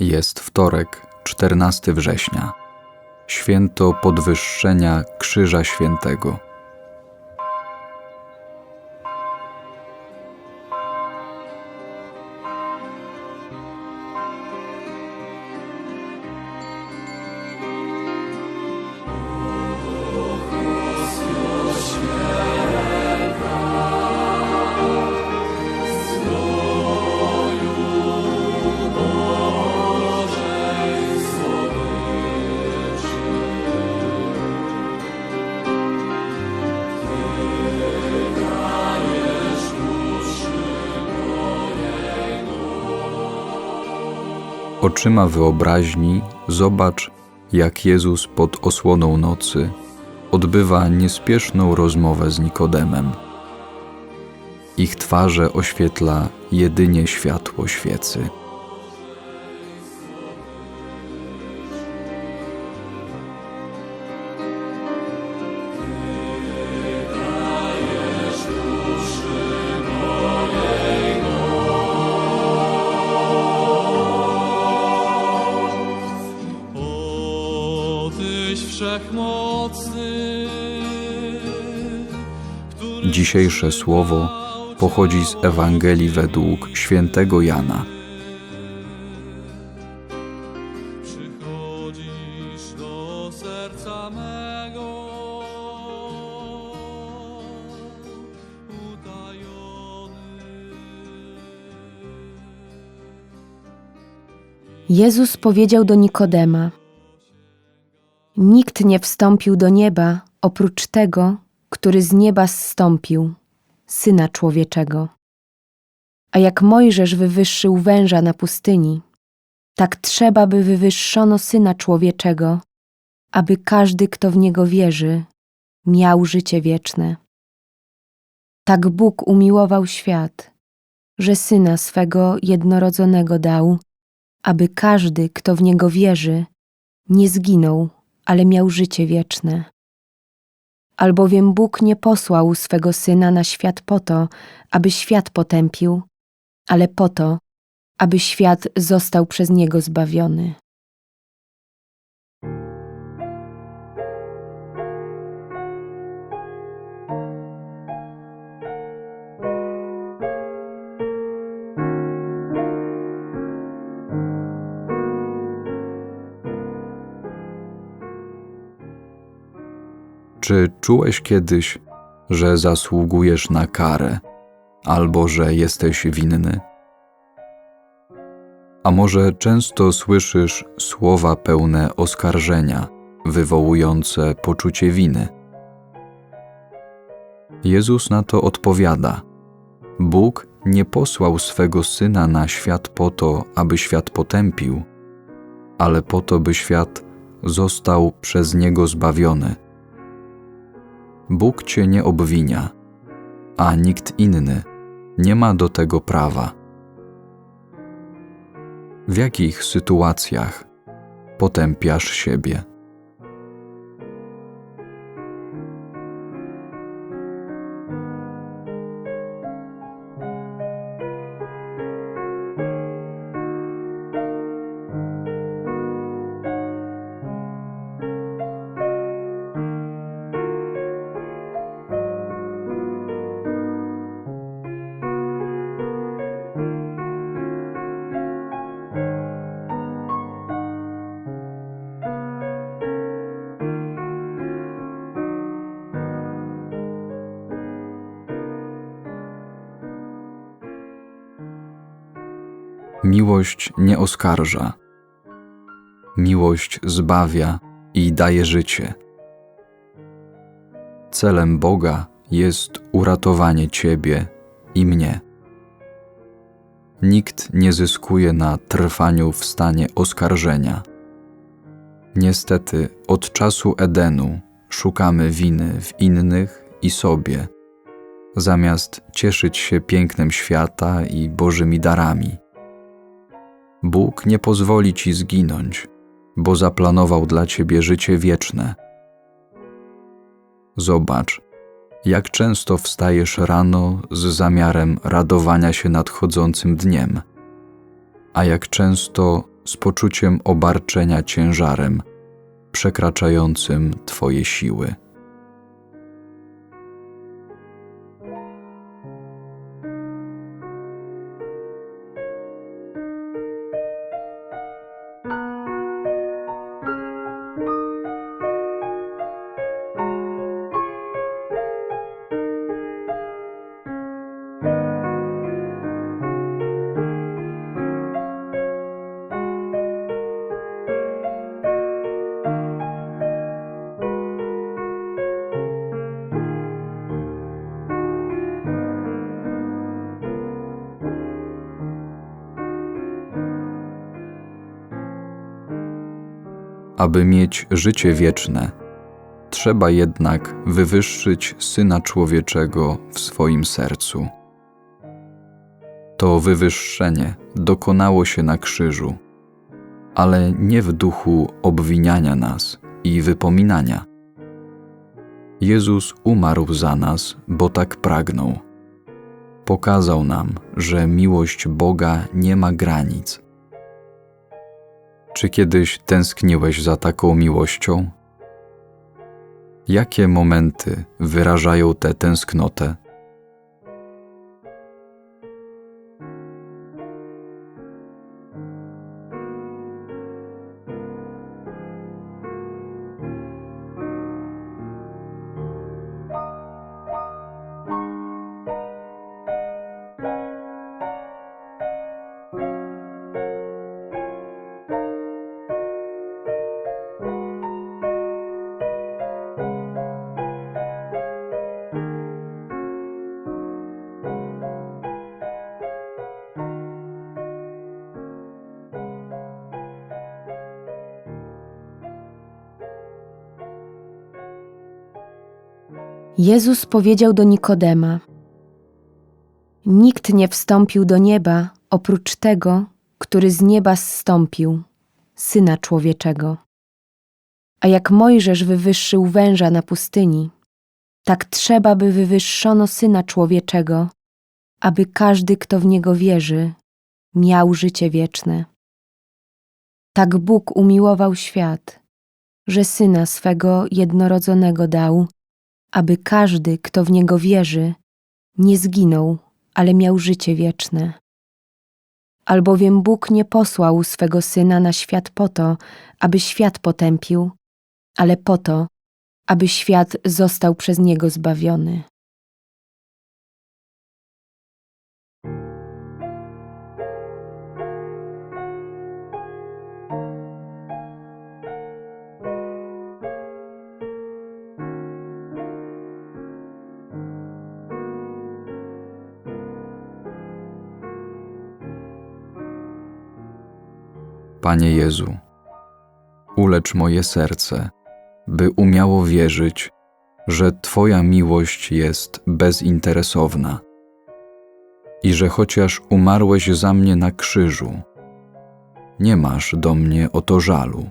Jest wtorek, 14 września, święto podwyższenia Krzyża Świętego. Oczyma wyobraźni zobacz, jak Jezus pod osłoną nocy odbywa niespieszną rozmowę z Nikodemem. Ich twarze oświetla jedynie światło świecy. Dzisiejsze słowo pochodzi z Ewangelii według świętego Jana. przychodzisz do serca mego. Utajony. Jezus powiedział do Nikodema: Nikt nie wstąpił do nieba oprócz tego, który z nieba zstąpił, syna człowieczego. A jak Mojżesz wywyższył węża na pustyni, tak trzeba by wywyższono syna człowieczego, aby każdy, kto w niego wierzy, miał życie wieczne. Tak Bóg umiłował świat, że syna swego jednorodzonego dał, aby każdy, kto w niego wierzy, nie zginął, ale miał życie wieczne. Albowiem Bóg nie posłał swego syna na świat po to, aby świat potępił, ale po to, aby świat został przez niego zbawiony. Czy czułeś kiedyś, że zasługujesz na karę albo że jesteś winny? A może często słyszysz słowa pełne oskarżenia, wywołujące poczucie winy? Jezus na to odpowiada: Bóg nie posłał swego syna na świat po to, aby świat potępił, ale po to, by świat został przez niego zbawiony. Bóg cię nie obwinia, a nikt inny nie ma do tego prawa. W jakich sytuacjach potępiasz siebie? Miłość nie oskarża. Miłość zbawia i daje życie. Celem Boga jest uratowanie Ciebie i mnie. Nikt nie zyskuje na trwaniu w stanie oskarżenia. Niestety, od czasu Edenu szukamy winy w innych i sobie, zamiast cieszyć się pięknem świata i Bożymi darami. Bóg nie pozwoli ci zginąć, bo zaplanował dla ciebie życie wieczne. Zobacz, jak często wstajesz rano z zamiarem radowania się nadchodzącym dniem, a jak często z poczuciem obarczenia ciężarem przekraczającym Twoje siły. Aby mieć życie wieczne, trzeba jednak wywyższyć Syna Człowieczego w swoim sercu. To wywyższenie dokonało się na krzyżu, ale nie w duchu obwiniania nas i wypominania. Jezus umarł za nas, bo tak pragnął. Pokazał nam, że miłość Boga nie ma granic. Czy kiedyś tęskniłeś za taką miłością? Jakie momenty wyrażają tę tęsknotę? Jezus powiedział do Nikodema: Nikt nie wstąpił do nieba oprócz tego, który z nieba zstąpił, syna człowieczego. A jak Mojżesz wywyższył węża na pustyni, tak trzeba by wywyższono syna człowieczego, aby każdy, kto w niego wierzy, miał życie wieczne. Tak Bóg umiłował świat, że syna swego jednorodzonego dał, aby każdy, kto w niego wierzy, nie zginął, ale miał życie wieczne. Albowiem Bóg nie posłał swego syna na świat po to, aby świat potępił, ale po to, aby świat został przez niego zbawiony. Panie Jezu, ulecz moje serce, by umiało wierzyć, że Twoja miłość jest bezinteresowna i że chociaż umarłeś za mnie na krzyżu, nie masz do mnie o to żalu.